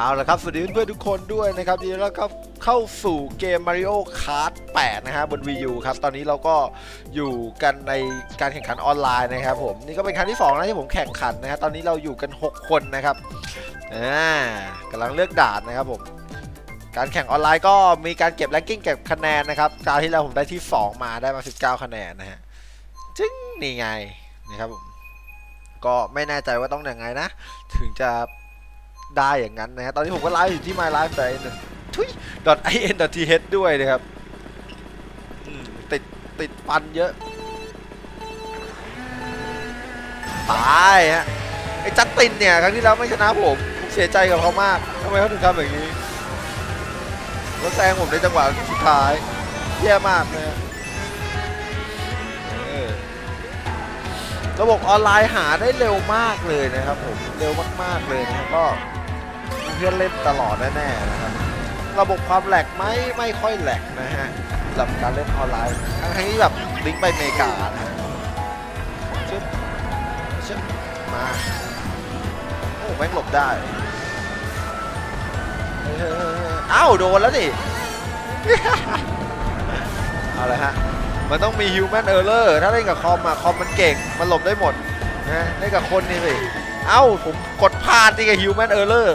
เอาละครับ สวัสดีเพื่อนๆทุกคนด้วยนะครับยินดีต้อนรับเข้าสู่เกม Mario Kart 8 นะฮะบน Wii U ครับ ตอนนี้เราก็อยู่กันในการแข่งขันออนไลน์นะครับผม นี่ก็เป็นครั้งที่2นะที่ผมแข่งขันนะฮะตอนนี้เราอยู่กัน 6 คนนะครับอ่ากำลังเลือกด่านนะครับผม การแข่งออนไลน์ก็มีการเก็บแรงกิ้งเก็บคะแนนนะครับคราวที่แล้วผมได้ที่ 2 มาได้มา 19 คะแนนนะฮะจึงนี่ไงนะครับผมก็ไม่แน่ใจว่าต้องอยังไงนะ ถึงจะ ได้อย่างนั้นนะฮะตอนนี้ผมก็ไลฟ์อยู่ที่ my life แต่ทุย .in .th ด้วยนะครับอืมติดติดฟันเยอะตายฮะไอ้จัสตินเนี่ยครั้งที่แล้วไม่ชนะผมผมเสียใจกับเขามากทำไมเขาถึงทำแบบนี้แล้วแซงผมในจังหวะสุดท้ายแย่มากนะฮะเออระบบออนไลน์หาได้เร็วมากเลยนะครับผมเร็วมากๆเลยนะก็ เพื่อนเล่นตลอดแน่ๆนะครับ ระบบความแหลกไหมไม่ค่อยแหลกนะฮะสำหรับการเล่นออนไลน์ทั้งที่แบบลิงก์ไปอเมริกานะชึบชึบมาโอ้แม่งหลบได้เอ้าวโดนแล้วนี่เอาเลยฮะมันต้องมี human error ถ้าเล่นกับคอมอะคอมมันเก่ง มันหลบได้หมดนะเล่นกับคนนี่สิเอ้าผมกดพลาดที่กับ human error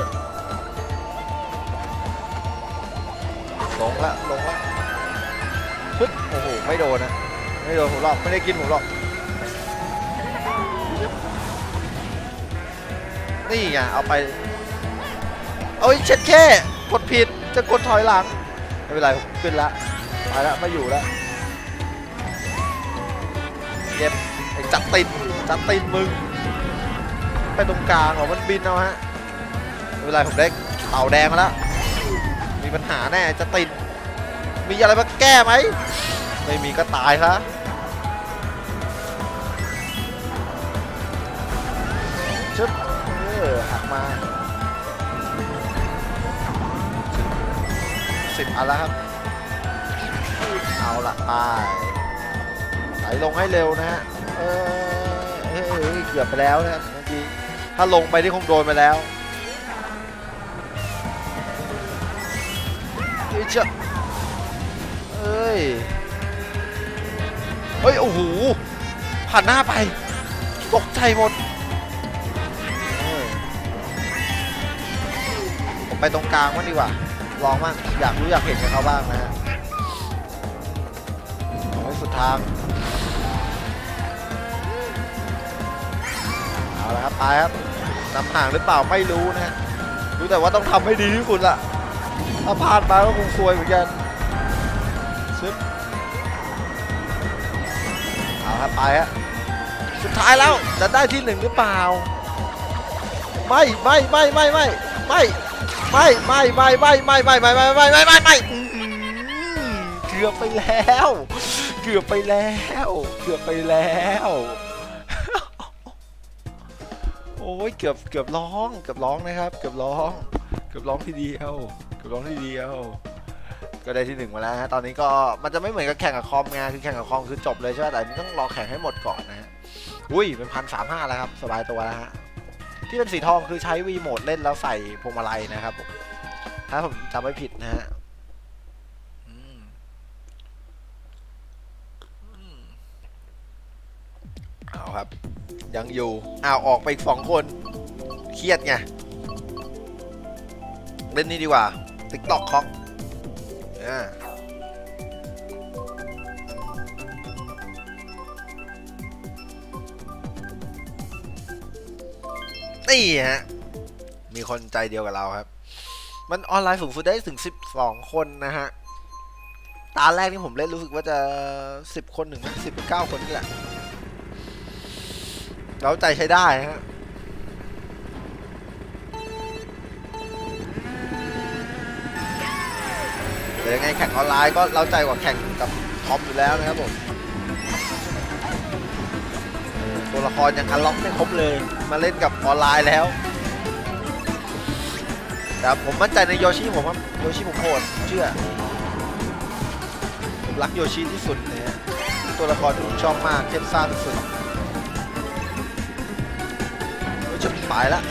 ลงละลงละปึ๊บโอ้โหไม่โดนนะไม่โดนผมหรอกไม่ได้กินผมหรอกนี่ไงเอาไปเอ้ยเช็ดแค่กดผิดจะกดถอยหลังไม่เป็นไรผมขึ้นละไปละไม่อยู่แล้วเก็บไอ้จัดตินจัดตินมึงไปตรงกลางหรอมันบินเอาฮะไม่เป็นไรผมได้เต่าแดงมาแล้ว ปัญหาแน่จะตินมีอะไรมาแก้ไหม ไม่มีก็ตายซะชึบเออหักมาสิบอันแล้วครับ เอาละไปไหลลงให้เร็วนะฮะ เออเฮ้ยเฮ้ยเกือบไปแล้วนะครับเมื่อกี้ถ้าลงไปที่คงโดนไปแล้ว เฮ้ยเอ้ย เฮ้ย โอ้โห ผ่านหน้าไป ตกใจหมด ผมไปตรงกลางมันดีกว่า ลองมั่งอยากรู้อยากเห็นกับเขาบ้างนะฮะเอาให้สุดทางเอาละครับ ไปครับนำห่างหรือเปล่าไม่รู้นะฮะรู้แต่ว่าต้องทำให้ดีที่สุดละ ถ้าพลาดมาก็คงซวยเหมือนกันซึบเอาครับไปฮะสุดท้ายแล้วจะได้ที่หนึ่งหรือเปล่า ไม่ไม่ไม่ไม่ไม่ไม่ไม่ไม่ไม่ไม่ไม่ไม่ไม่ไม่ไม่ไม่ไม่ไม่เกือบไปแล้ว เกือบไปแล้ว เกือบไปแล้วโอ้ยเกือบเกือบร้องเกือบร้องนะครับ เกือบร้อง เกือบร้องทีเดียว เกือบร้องทีเดียว ก็ได้ที่หนึ่งมาแล้วฮะ ตอนนี้ก็มันจะไม่เหมือนกับแข่งกับคอมไงคือแข่งกับคอมคือจบเลยใช่ไหมแต่อันต้องรอแข่งให้หมดก่อนนะฮะ อุ้ยเป็นพันสามห้าแล้วครับ สบายตัวแล้วฮะ ที่เป็นสีทองคือใช้วีโหมดเล่นแล้วใส่พวงมาลัยนะครับถ้าผมจำไม่ผิดนะฮะอืมอืมเอาครับ ยังอยู่อ้าวออกไปอีกสองคน เครียดไง เล่นนี่ดีกว่า ติ๊กตอกคอกอ่านี่ฮะ มีคนใจเดียวกับเราครับ มันออนไลน์สูงสุดได้ถึง 12 คนนะฮะ ตาแรกที่ผมเล่นรู้สึกว่าจะ 10 คนถึง 19 คนนี่แหละ เราใจใช้ได้ฮะ เดี๋ยวยังไงแข่งออนไลน์ก็เราใจกว่าแข่งกับคอมอยู่แล้วนะครับผมตัวละครยังอันล็อกไม่ครบเลย มาเล่นกับออนไลน์แล้ว แต่ผมมั่นใจในโยชิผมครับโยชิผมโหดเชื่อ ผมรักโยชิที่สุดนะฮะตัวละครที่ผมชอบมากเทพซ่าที่สุดจะไปละ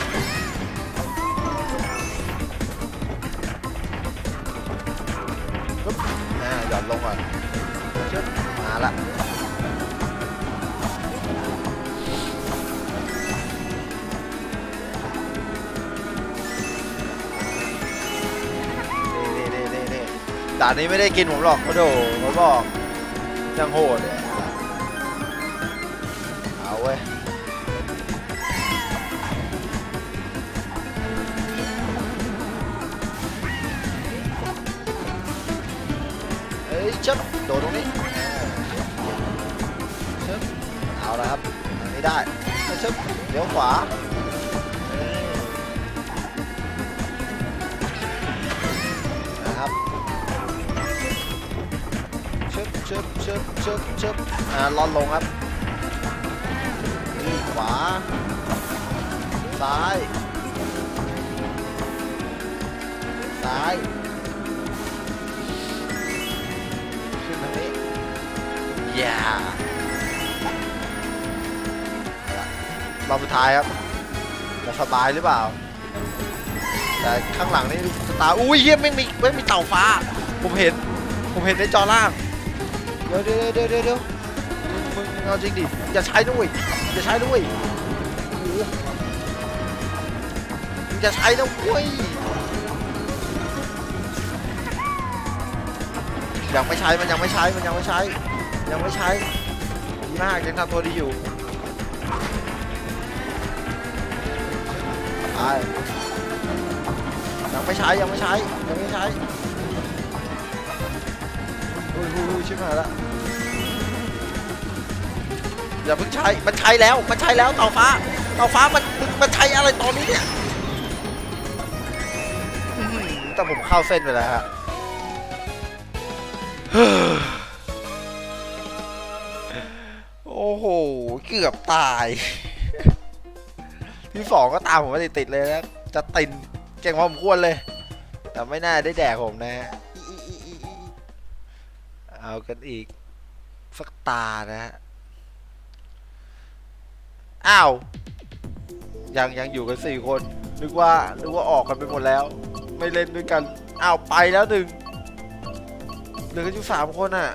อนลงก่อนชึบมาละนี่นี่นี่นี่ด่านนี้ไม่ได้กินผมหรอกเขาโดเขาบอกยังโหดเลยเอาเว้ย เชับโดดตรงนี้ชับเอาละครับอันนี้ได้ชับเลี้ยวขวาเอ้ยนะครับชึบชึบชึบชึบชึบอ่าลอนลงครับนี่ขวา ซ้าย ซ้าย ย่าเราสุดท้ายครับจะสบายหรือเปล่า แต่ข้างหลังนี่สตาร์อุ้ยเฮียไม่มีไม่มีเต่าฟ้า ผมเห็น ผมเห็นในจอล่าง เดี๋ยวเดี๋ยวเดี๋ยวเดี๋ยวเดี๋ยวมึงเอาจริงดิ อย่าใช้ด้วยอย่าใช้ด้วยโอ้โหมึงอย่าใช้นะเว้ยยังไม่ใช้ มันยังไม่ใช้ มันยังไม่ใช้ ยังไม่ใช้ดีมากยังทำตัวดีอยู่ไปยังไม่ใช้ยังไม่ใช้ยังไม่ใช้อุ้ยอุ้ยอุ้ชิบหายละอย่าเพิ่งใช้ มันใช้แล้ว มันใช้แล้วเต่าฟ้าเต่าฟ้ามันมันใช้อะไรตอนนี้เนี่ยแต่ผมเข้าเส้นไปแล้วฮะ โอ้โห เกือบตาย ที่สองก็ตามผมมาติดๆเลยนะ จะตินเก่งพอสมควรเลย แต่ไม่น่าได้แดกผมนะ เอากันอีก สักตานะฮะ อ้าว ยังยังอยู่กันสี่คน นึกว่านึกว่าออกกันไปหมดแล้ว ไม่เล่นด้วยกัน อ้าวไปแล้วหนึ่งเหลือกันอยู่สามคนอะ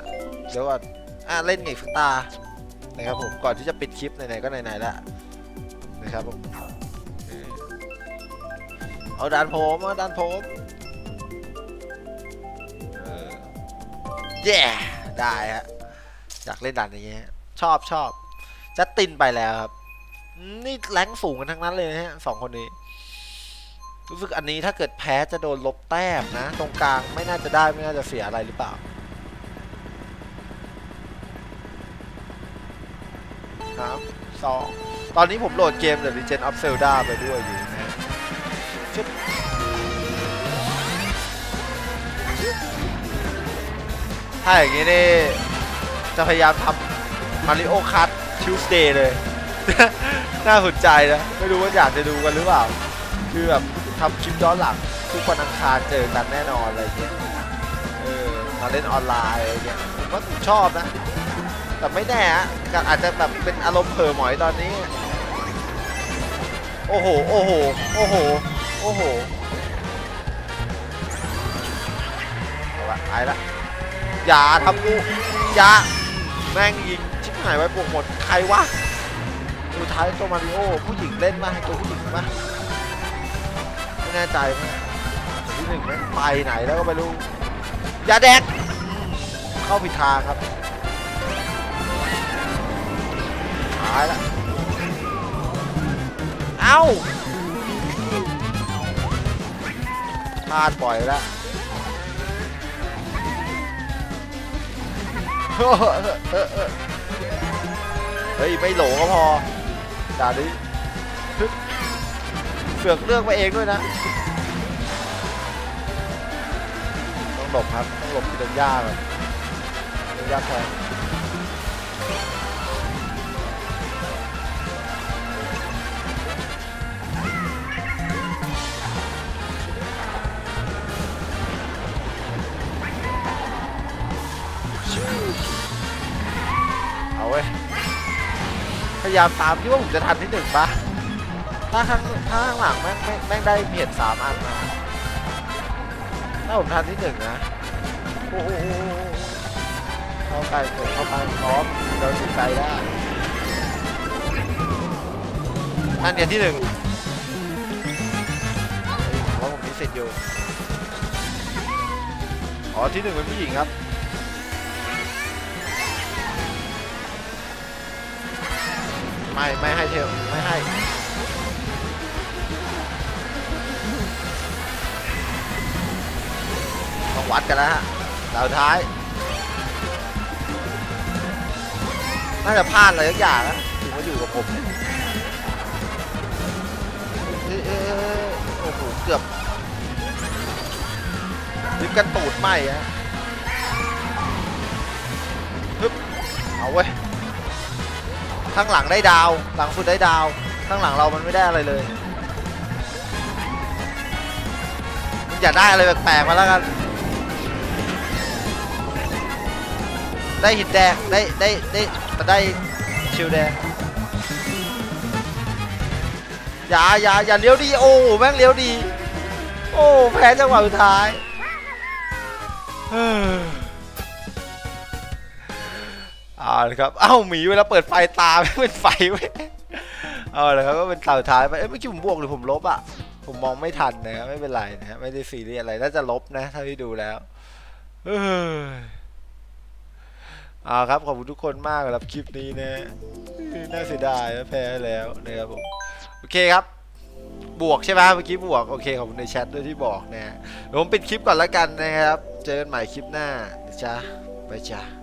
เดี๋ยวก่อนอะเล่นไงสักตา นะครับผมก่อนที่จะปิดคลิปไหนๆก็ไหนๆแล้วนะครับผมเอาดันผมเอาดันผมเย้ได้ฮะอยากเล่นดันอย่างเงี้ยชอบชอบจะตินไปแล้วครับ นี่แรงสูงกันทั้งนั้นเลยนะฮะสองคนนี้ รู้สึกอันนี้ถ้าเกิดแพ้จะโดนลบแต้มนะ ตรงกลางไม่น่าจะได้ไม่น่าจะเสียอะไรหรือเปล่า ครับสองตอนนี้ผมโหลดเกม The Legend of Zelda ไปด้วยอยู่นะฮะชึบถ้าอย่างนี้นี่ จะพยายามทำ Mario Kart Tuesday เลย น่าสนใจนะ ไม่รู้ว่าอยากจะดูกันหรือเปล่า คือแบบทำคลิปย้อนหลัง ทุกวันอังคารเจอกันแน่นอนอะไรเงี้ย เออ มาเล่นออนไลน์อะไรเงี้ยผมว่าผมชอบนะ แต่ไม่แน่ฮะก็อาจจะแบบเป็นอารมณ์เผลอหมอยตอนนี้ โอ้โห โอ้โห โอ้โห โอ้โหเอาละไปละ อย่าทำกูอย่าแม่งยิงชิบหายไว้ปวกหมด ใครวะสุดท้ายตัวมาริโอผู้หญิงเล่นมาให้ตัวผู้หญิงมาไม่แน่ใจมั้ยที่หนึ่งไปไหนแล้วก็ไม่รู้ อย่าแดก เข้าผิดทางครับายละเอ้าพลาดปล่อยแล้วเฮ้ย ไม่โหลก็พอด่าดิเสือกเลือกไปเองด้วยนะ ต้องหลบครับ ต้องหลบที่เดินยากก่อนเดินยากแทนายามตามที่ว่าผมจะทันที่หนึ่งปะถ้าข้างถ้าข้างหลังแม่งแม่งได้เพจสามอันมาถ้าผมทันที่หนึ่งนะโอ้โหเข้าไปเกิดเข้าไปพร้อมเราถึงใจได้นั่นเนี่ยที่หนึ่งเพราะผมมีสิทธิ์อยู่อ๋อที่หนึ่งเป็นผู้หญิงครับ ไม่ ไม่ให้เทลไม่ให้ ต้องวัดกันแล้วฮะดาวท้าย น่าจะพลาดอะไรสักอย่างนะถึงมาอยู่กับผมเอ๊ะเอ๊ะเอ๊ะโอ้โห เกือบลิฟกันตูดไหมฮะฮึบเอาเว้ย ข้างหลังได้ดาว หลังสุดได้ดาว ข้างหลังเรามันไม่ได้อะไรเลยมึงอย่าได้อะไรแปลกๆมาแล้วกัน ได้หินแดง ได้ได้ได้มันได้ชิวแดงอย่าอย่าอย่าเลี้ยวดี โอ้แม่งเลี้ยวดี โอ้แพ้จังหวะสุดท้าย เอเอาละครับเอ้าหมีเวลาเปิดไฟตาไม่เป็นไฟเว้ยเอาละครับก็เป็นตาสุดท้ายไปเอ้ยเมื่อกี้ผมบวกหรือผมลบอะผมมองไม่ทันนะครับไม่เป็นไรนะฮะไม่ได้ซีเรียสอะไรน่าจะลบนะเท่าที่ดูแล้วเฮ้ยเอาครับขอบคุณทุกคนมากสำหรับคลิปนี้นะน่าเสียดายแพ้แล้วนะครับผมโอเคครับบวกใช่ไหมเมื่อกี้บวกโอเคขอบคุณในแชทด้วยที่บอกนะผมปิดคลิปก่อนแล้วกันนะครับ เจอกันใหม่คลิปหน้าจ๊ะไปจ้ะ